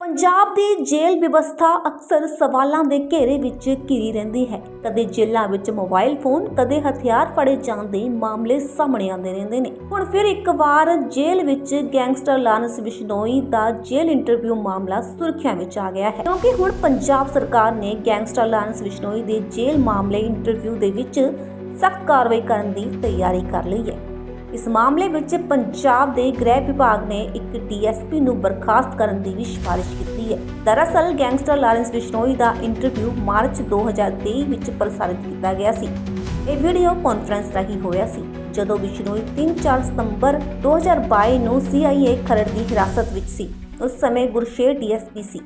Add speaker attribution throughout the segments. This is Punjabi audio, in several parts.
Speaker 1: ਪੰਜਾਬ ਦੀ ਜੇਲ੍ਹ ਵਿਵਸਥਾ ਅਕਸਰ ਸਵਾਲਾਂ ਦੇ ਘੇਰੇ ਵਿੱਚ ਘਿਰੀ ਰਹਿੰਦੀ ਹੈ। ਕਦੇ ਜੇਲ੍ਹਾਂ ਵਿੱਚ ਮੋਬਾਈਲ ਫੋਨ, ਕਦੇ ਹਥਿਆਰ ਫੜੇ ਜਾਣ ਦੇ ਮਾਮਲੇ ਸਾਹਮਣੇ ਆਉਂਦੇ ਰਹਿੰਦੇ ਨੇ। ਹੁਣ ਫਿਰ ਇੱਕ ਵਾਰ ਜੇਲ੍ਹ ਵਿੱਚ ਗੈਂਗਸਟਰ ਲਾਰੈਂਸ ਬਿਸ਼ਨੋਈ ਦਾ ਜੇਲ੍ਹ ਇੰਟਰਵਿਊ ਮਾਮਲਾ ਸੁਰਖੀਆਂ ਵਿੱਚ ਆ ਗਿਆ ਹੈ। ਕਿਉਂਕਿ ਹੁਣ ਪੰਜਾਬ ਸਰਕਾਰ ਨੇ ਗੈਂਗਸਟਰ ਲਾਰੈਂਸ ਬਿਸ਼ਨੋਈ ਦੇ ਜੇਲ੍ਹ ਮਾਮਲੇ ਇੰਟਰਵਿਊ ਦੇ ਵਿੱਚ ਸਖਤ ਕਾਰਵਾਈ ਕਰਨ ਦੀ ਤਿਆਰੀ ਕਰ ਲਈ ਹੈ। ਇਸ ਮਾਮਲੇ ਵਿੱਚ ਪੰਜਾਬ ਦੇ ਗ੍ਰਹਿ ਵਿਭਾਗ ਨੇ ਇੱਕ ਡੀਐਸਪੀ ਨੂੰ ਬਰਖਾਸਤ ਕਰਨ ਦੀ ਵੀ ਸਿਫਾਰਿਸ਼ ਕੀਤੀ ਹੈ। ਦਰਅਸਲ, ਗੈਂਗਸਟਰ ਲਾਰੈਂਸ ਬਿਸ਼ਨੋਈ ਦਾ ਇੰਟਰਵਿਊ ਮਾਰਚ 2023 ਵਿੱਚ ਪ੍ਰਸਾਰਿਤ ਕੀਤਾ ਗਿਆ ਸੀ। ਇਹ ਵੀਡੀਓ ਕਾਨਫਰੰਸ ਰਾਹੀਂ ਹੋਇਆ ਸੀ, ਜਦੋਂ ਬਿਸ਼ਨੋਈ 3-4 ਸਤੰਬਰ 2022 ਨੂੰ CIA ਖਰੜ ਦੀ ਹਿਰਾਸਤ ਵਿੱਚ ਸੀ। ਉਸ ਸਮੇਂ ਗੁਰਸ਼ੇਰ ਡੀਐਸਪੀ ਸੀ।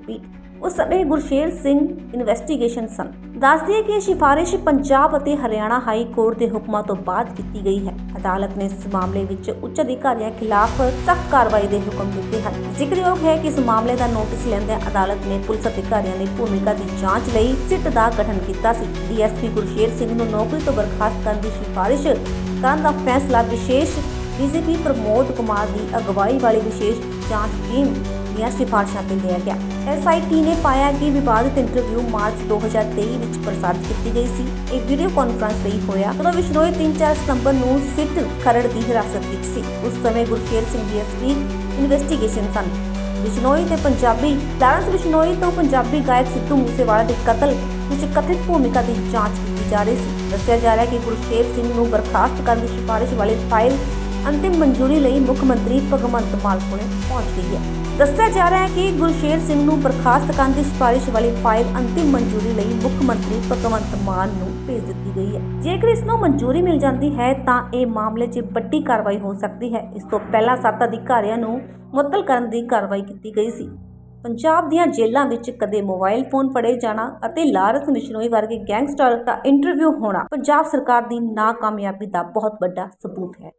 Speaker 1: ਉਸ ਸਮੇਂ ਗੁਰਸ਼ੇਰ ਸਿੰਘ ਇਨਵੈਸਟੀਗੇਸ਼ਨ ਸਨ। ਦੱਸਦੀ ਹੈ ਕਿ ਇਹ ਸਿਫਾਰਿਸ਼ ਪੰਜਾਬ ਅਤੇ ਹਰਿਆਣਾ ਹਾਈ ਕੋਰਟ ਦੇ ਹੁਕਮਾਂ ਤੋਂ ਬਾਅਦ ਕੀਤੀ ਗਈ ਹੈ। ਅਦਾਲਤ ਨੇ ਇਸ ਮਾਮਲੇ ਵਿੱਚ ਉੱਚ ਅਧਿਕਾਰੀਆਂ ਖਿਲਾਫ ਸਖਤ ਕਾਰਵਾਈ ਦੇ ਹੁਕਮ ਦਿੱਤੇ ਹਨ। ਜ਼ਿਕਰਯੋਗ ਹੈ ਕਿ ਇਸ ਮਾਮਲੇ ਦਾ ਨੋਟਿਸ ਲੈਂਦਿਆਂ ਅਦਾਲਤ ਨੇ ਪੁਲਿਸ ਅਧਿਕਾਰੀਆਂ ਦੀ ਭੂਮਿਕਾ ਦੀ ਜਾਂਚ ਲਈ ਸਿੱਟ ਦਾ ਗਠਨ ਕੀਤਾ ਸੀ। ਡੀਐਸਪੀ ਗੁਰਸ਼ੇਰ ਸਿੰਘ ਨੂੰ ਨੌਕਰੀ ਤੋਂ ਬਰਖਾਸਤ ਕਰਨ ਦੀ ਸਿਫਾਰਿਸ਼ ਕਰਨ ਦਾ ਫੈਸਲਾ, ਵਿਸ਼ੇਸ਼ ਡੀਜੀਪੀ ਪ੍ਰਮੋਦ ਕੁਮਾਰ ਦੀ ਅਗਵਾਈ ਵਾਲੀ ਵਿਸ਼ੇਸ਼ ਜਾਂਚ ਟੀਮ ਦੀਆਂ ਸਿਫਾਰਸ਼ਾਂ ਤੇ ਲਿਆ ਗਿਆ। ਐਸਆਈਟੀ ਨੇ ਪਾਇਆ ਕਿ ਵਿਵਾਦਿਤ ਇੰਟਰਵਿਊ ਮਾਰਚ 2023 ਵਿੱਚ ਪ੍ਰਸਾਰਿਤ ਕੀਤੀ ਗਈ ਸੀ। ਇਹ ਵੀਡੀਓ ਕਾਨਫਰੰਸ ਲਈ ਹੋਇਆ, ਜਦੋਂ ਵਿਸ਼ਨੋਈ 3-4 ਸਤੰਬਰ ਨੂੰ ਸਿੱਟ ਖਰੜ ਦੀ ਹਿਰਾਸਤ ਵਿੱਚ ਸੀ। ਉਸ ਸਮੇਂ ਗੁਰਸ਼ੇਰ ਸਿੰਘ ਡੀਐਸਪੀ ਇਨਵੈਸਟੀਗੇਸ਼ਨ ਸਨ। ਵਿਸ਼ਨੋਈ ਤੇ ਪੰਜਾਬੀ, ਲਾਰੈਂਸ ਵਿਸ਼ਨੋਈ ਤੋਂ ਪੰਜਾਬੀ ਗਾਇਕ ਸਿੱਧੂ ਮੂਸੇਵਾਲਾ ਦੇ ਕਤਲ ਵਿੱਚ ਕਥਿਤ ਭੂਮਿਕਾ ਦੀ ਜਾਂਚ ਕੀਤੀ ਜਾ ਰਹੀ ਸੀ। ਦੱਸਿਆ ਜਾ ਰਿਹਾ ਹੈ ਕਿ ਗੁਰਸ਼ੇਰ ਸਿੰਘ ਨੂੰ ਬਰਖਾਸਤ ਕਰਨ ਦੀ ਸਿਫਾਰਿਸ਼ ਵਾਲੀ ਫਾਈਲ ਅੰਤਿਮ ਮਨਜ਼ੂਰੀ ਲਈ ਮੁੱਖ ਮੰਤਰੀ ਭਗਵੰਤ ਮਾਨ ਕੋਲ ਪਹੁੰਚ ਗਈ ਹੈ। ਦੱਸਿਆ ਜਾ ਰਿਹਾ ਹੈ ਕਿ ਗੁਰਸ਼ੇਰ ਸਿੰਘ ਨੂੰ ਬਰਖਾਸਤ ਕਰਨ ਦੀ ਸਿਫਾਰਿਸ਼ ਵਾਲੀ ਫਾਈਲ ਅੰਤਿਮ ਮਨਜ਼ੂਰੀ ਲਈ ਮੁੱਖ ਮੰਤਰੀ ਭਗਵੰਤ ਮਾਨ ਨੂੰ ਭੇਜ ਦਿੱਤੀ ਗਈ ਹੈ। ਜੇਕਰ ਇਸ ਨੂੰ ਮਨਜ਼ੂਰੀ ਮਿਲ ਜਾਂਦੀ ਹੈ, ਤਾਂ ਇਹ ਮਾਮਲੇ 'ਚ ਵੱਡੀ ਕਾਰਵਾਈ ਹੋ ਸਕਦੀ ਹੈ। ਇਸ ਤੋਂ ਪਹਿਲਾਂ ਸੱਤ ਅਧਿਕਾਰੀਆਂ ਨੂੰ ਮੁਅੱਤਲ ਕਰਨ ਦੀ ਕਾਰਵਾਈ ਕੀਤੀ ਗਈ ਸੀ। ਪੰਜਾਬ ਦੀਆਂ ਜੇਲ੍ਹਾਂ ਵਿੱਚ ਕਦੇ ਮੋਬਾਈਲ ਫੋਨ ਫੜੇ ਜਾਣਾ ਅਤੇ ਲਾਰਸ ਬਿਸ਼ਨੋਈ ਵਰਗੇ ਗੈਂਗਸਟਰ ਦਾ ਇੰਟਰਵਿਊ ਹੋਣਾ ਪੰਜਾਬ ਸਰਕਾਰ ਦੀ ਨਾਕਾਮਯਾਬੀ ਦਾ ਬਹੁਤ ਵੱਡਾ ਸਬੂਤ ਹੈ।